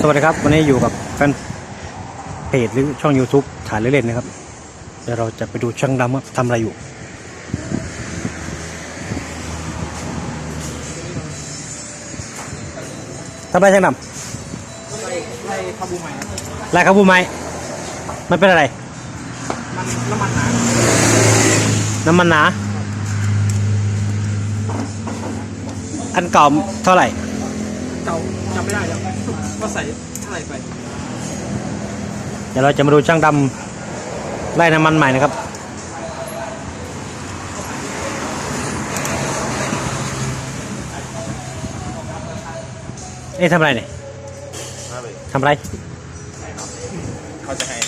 สวัสดีครับ วันนี้อยู่กับแฟนเพจหรือช่อง YouTube ถ่ายเล่นๆนะครับ เดี๋ยวเราจะไปดูช่างดำว่าทำอะไรอยู่ ทำอะไรช่างดไล่ไล่คาบูใหม่ครับำลายครับบูไม้ มันเป็นอะไร มันน้ำมันหนาน้ำมันหนา อันเก่าเท่าไหร่ เก่าจำไม่ได้แล้วว่าใส่เท่าไหร่ไป เดี๋ยวเราจะมาดูช่างดำไล่น้ำมันใหม่นะครับเอ๊ะทำอะไรเนี่ยทำอะไรเขาจะให้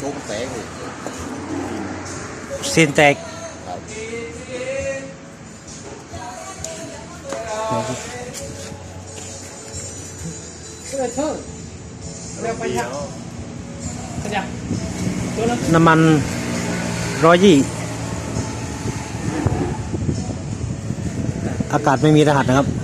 ชุบแสงอีกซีนแตก ครับเชื่อเชื่อเรียกไปครับขยับตัวนั้นน้ำมันร้อยยี่อากาศไม่มีรหัสนะครับ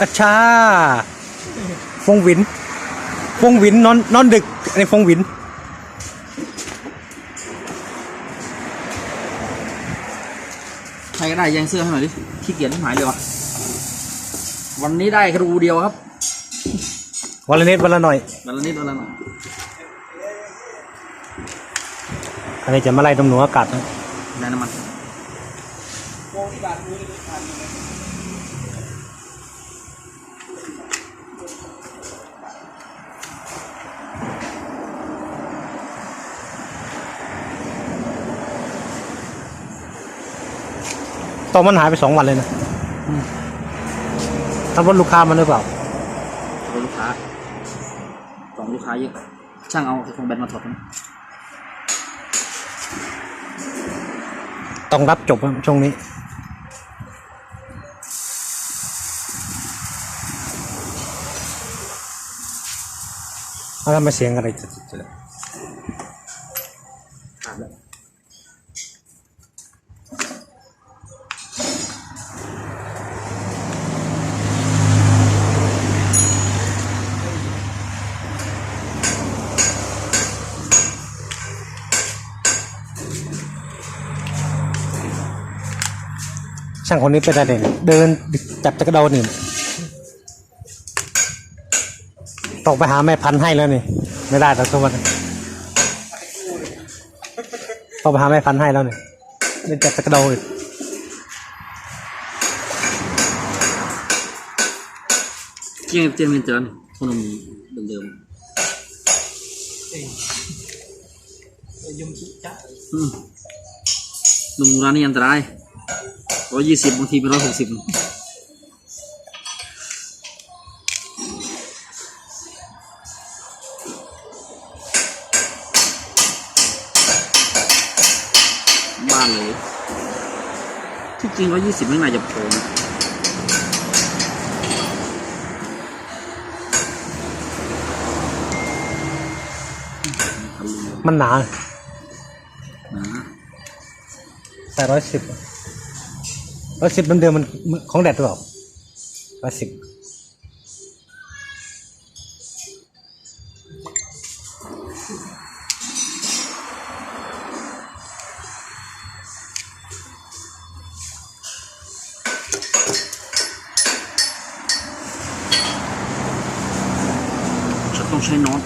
อาชาฟงหวิน ฟงหวินนอนนอนดึกในฟงหวิน ใครก็ได้แย่งเสื้อให้หน่อยดิขี้เกียจที่หายเลยวะวันนี้ได้ครูเดียวครับ วันละนิดวันละหน่อย วันละนิดวันละหน่อย อันนี้จะมาไล่ตำหนูอากาศนะได้น้ำมัน ตอนมันหายไปสองวันเลยนะทำรถลูกค้ามันหรือเปล่าเป็นลูกค้าสองลูกค้าเยอะ ช่างเอาคงแบนมาถอดนะต้องรับจบครับช่วงนี้เอาแล้วมาเสียงอะไรจะ ช่างคนนี้เป็นอะไรเนี่ยเดินจับจักรโดนนี่ต้องไปหาแม่พันธุ์ให้แล้วนี่ ไม่ได้แต่ทุกวันต้องไปหาแม่พันธุ์ให้แล้วนี่เดินจับจักรโดนอีกเจียงเจียงเป็นเจริญคนนมเดิมเองยมชิจ๊ะๆอืมนมร้านนี้อันตราย ร้อยยี่สิบบางทีเป็นร้อยหกสิบบ้านเลยที่จริงร้อยยี่สิบไม่น่าจะพอนะมันหนานะแต่ร้อยสิบ ร้อยสิบมันเดิมมันของแดดหรือเปล่าร้อยสิบจะต้องใช้น็อต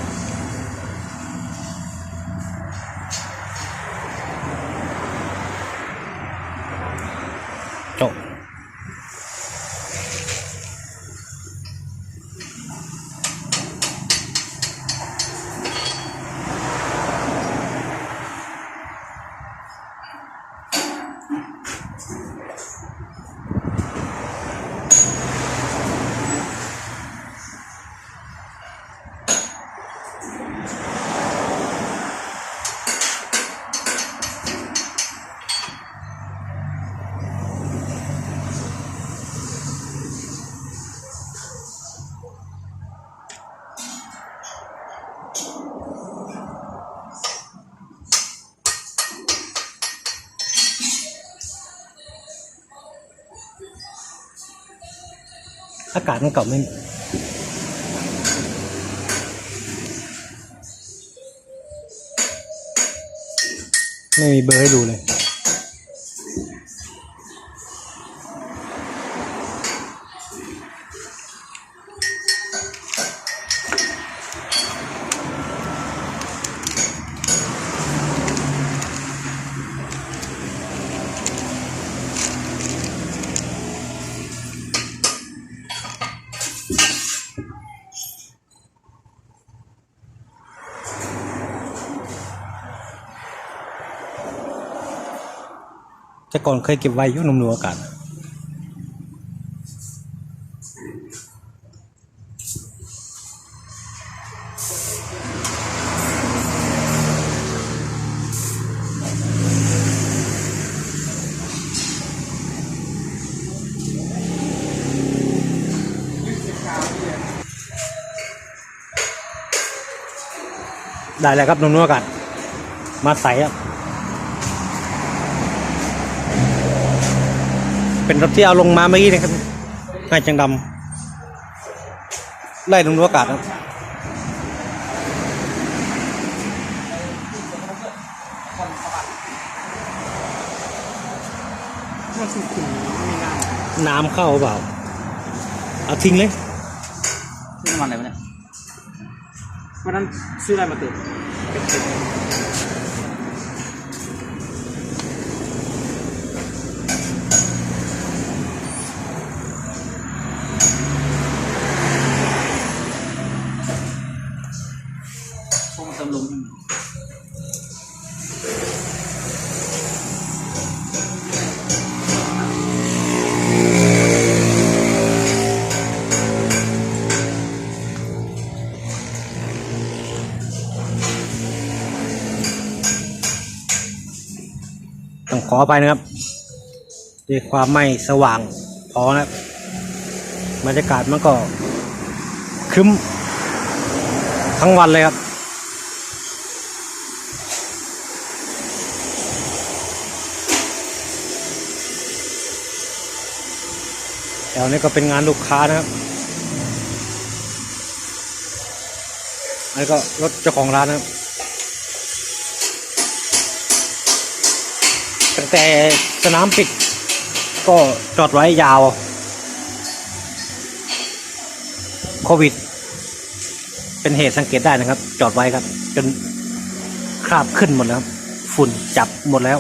อากาศมันเก่าไม่ไม่มีเบอร์ให้ดูเลย แต่ก่อนเคยเก็บไว้ยุ่นมนูอากาศได้แล้วครับนมนัวอากาศมาใส่ครับ เป็นรถที่เอาลงมาเมื่อกี้นะครับง่ายจังดำไล่ลงนัวอากาศครับมันคือขุ่นไม่มีน้น้ำเข้าเปล่า เอาทิ้งเลยนี่น้ำมันอะไรวะเนี่ยำวันนั้นซื้ออะไรมาเติม ต้องขอไปนะครับด้วยความไม่สว่างพอนะครับบรรยากาศมันก็คึ้มทั้งวันเลยครับแถวนี้ก็เป็นงานลูกค้านะครับแล้ก็รถเจ้าของร้านนะครับ ตั้งแต่สนามปิดก็จอดไว้ยาว โควิด เป็นเหตุสังเกตได้นะครับ จอดไว้ครับ จนคราบขึ้นหมดแล้วครับฝุ่นจับหมดแล้ว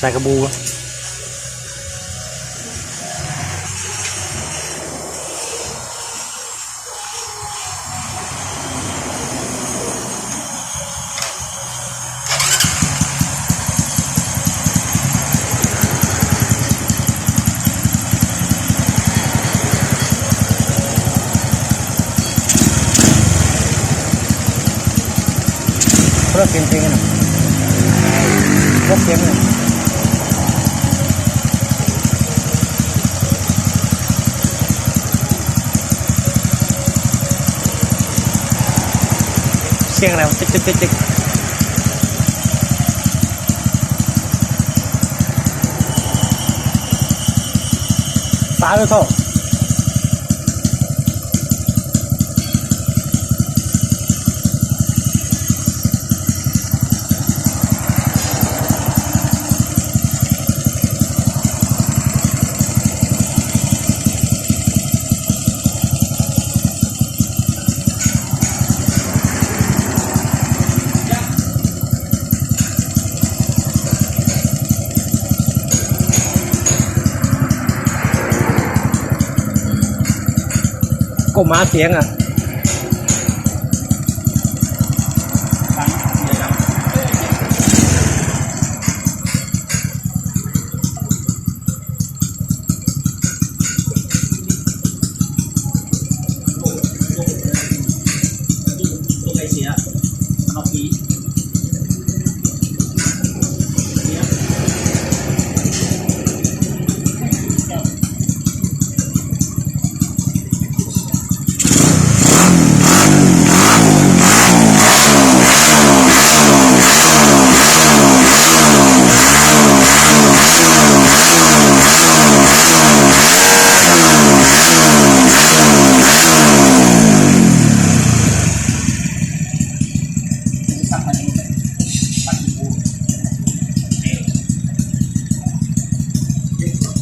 ใส่กระบูครับเลิกเสียงเพลงกันหน่อยเลิกเสียงหน่อยเสียงอะไรวจิ๊กจิ๊กจิ๊กจิ๊กตายไปเถอะ ก็มาเสียงอะ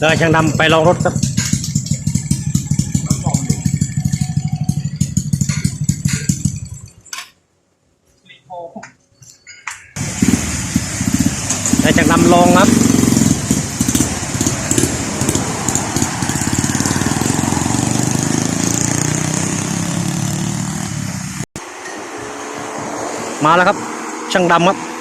เดินช่างดำไปลองรถครับได้จากนำลองครับมาแล้วครับ ช่างดำครับ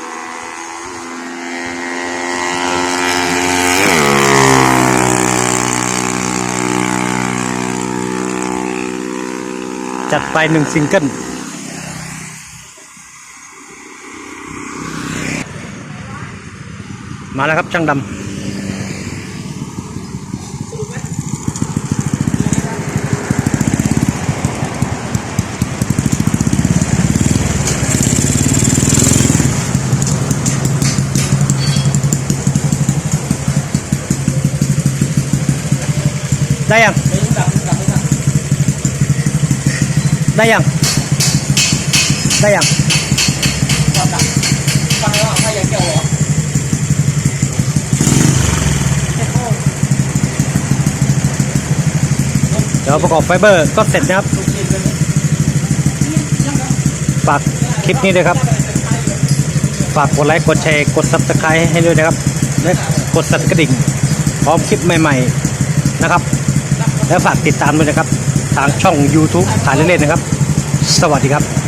จัดไปหนึ่งซิงเกิลมาแล้วครับช่างดำได้ยัง ได้ยัง ได้ยังฟังแล้วถ้าอยากเกี่ยวเหรอเดี๋ยวประกอบไฟเบอร์ก็เสร็จนะครับ ฝากคลิปนี้ด้วยครับ ฝากกดไลค์ กดแชร์ กด subscribe ให้ด้วยนะครับ และกดสั่นกระดิ่ง พร้อมคลิปใหม่ ๆ นะครับ และฝากติดตามด้วยนะครับ ทางช่อง YouTube ถ่ายเล่นๆนะครับ สวัสดีครับ